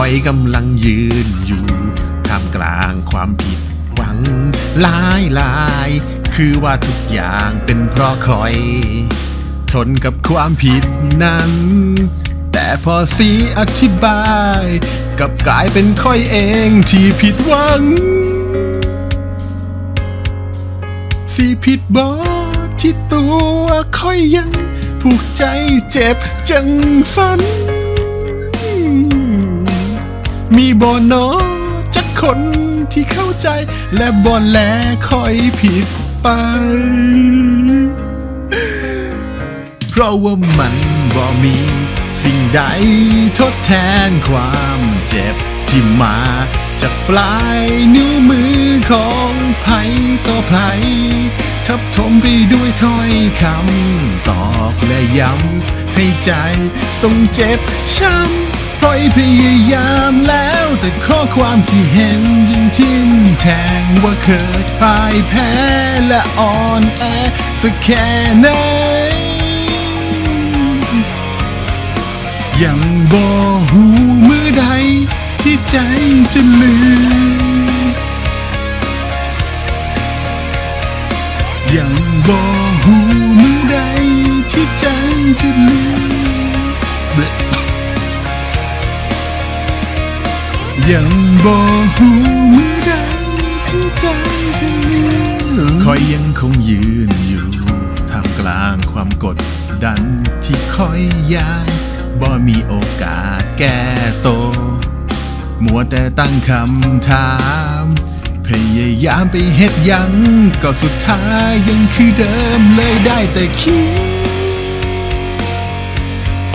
คอยกำลังยืนอยู่ท่ามกลางความผิดหวังหลายหลาย คือว่าทุกอย่างเป็นเพราะคอย ทนกับความผิดนั้น แต่พอสีอธิบาย กับกลายเป็นค่อยเองที่ผิดหวังสิผิดบอที่ตัวค่อยยังผูกใจเจ็บจังสัน มีบอนอจักคนที่เข้าใจ และบอแลคอยผิดไป เพราะว่ามันบ่มี สิ่งใดทดแทนความเจ็บที่มาจากปลายนิ้วมือของไผต่อไผทับถมไปด้วยถ้อยคำตอกและย้ำให้ใจต้องเจ็บช้ำ ปล่อยพยายามแล้ว แต่ข้อความที่เห็นยิ่งทิ่มแทงว่าเคยพ่ายแพ้และอ่อนแอสักแค่ไหนยังบ่หูมือใดที่ใจจะลืมยังบ่หูมือใดที่ใจจะลืม ยังบ่หูมือใดที่ใจจะลืมคอยยังคงยืนอยู่ท่ามกลางความกดดันที่คอยยายบ่มีโอกาสแก้โต มัวแต่ตั้งคำถาม พยายามไปเฮ็ดยัง ก็สุดท้ายยังคือเดิมเลยได้แต่คิด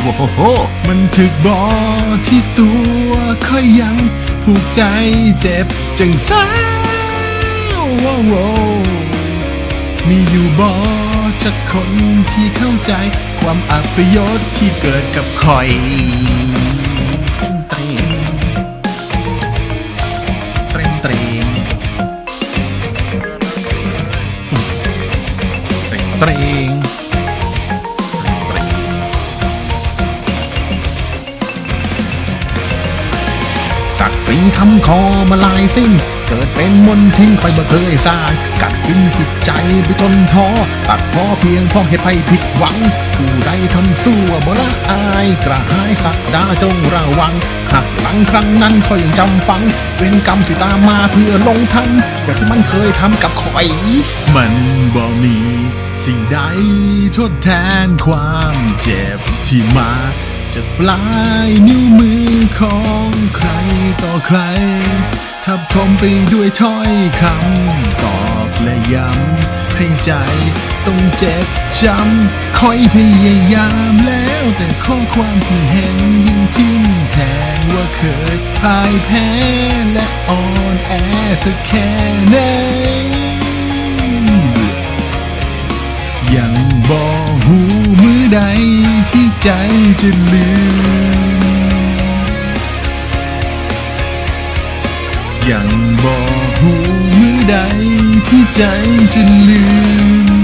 โอ้โหมันถึกบอที่ตัวค่อยยังผูกใจเจ็บจังซ้าวโว้โวมีอยู่บอจากคนที่เข้าใจความอัปยศที่เกิดกับคอย ศักดิ์ศรีคำคอมาลายสิ้น เกิดเป็นมนทินคอยบ่เคยสร้างกัดกินจิตใจไปจนท้อตัดพอเพียงพราะเหตุภัยผิดหวัง ผู้ใดทำสู้บ่ละอาย กระหายสักดาจงระวังหักหลังครั้งนั้นคอยยังจำฟัง เวรกรรมสิตามมาเพื่อลงทันอย่างที่มันเคยทำกับคอย มันบ่มีสิ่งใดทดแทนความเจ็บที่มา จากปลายนิ้วมือของใครต่อใคร ทับถมไปด้วยถ้อยคำตอกและย้ำให้ใจต้องเจ็บช้ำคอยพยายามแล้วแต่ข้อความที่เห็นยิ่งทิ่มแทงว่าเคยพ่ายแพ้และอ่อนแอสักแค่ไหน จะลืม ยังบ่หูมือใดที่ใจจะลืมยังบ่หูมือใดที่ใจจะลืม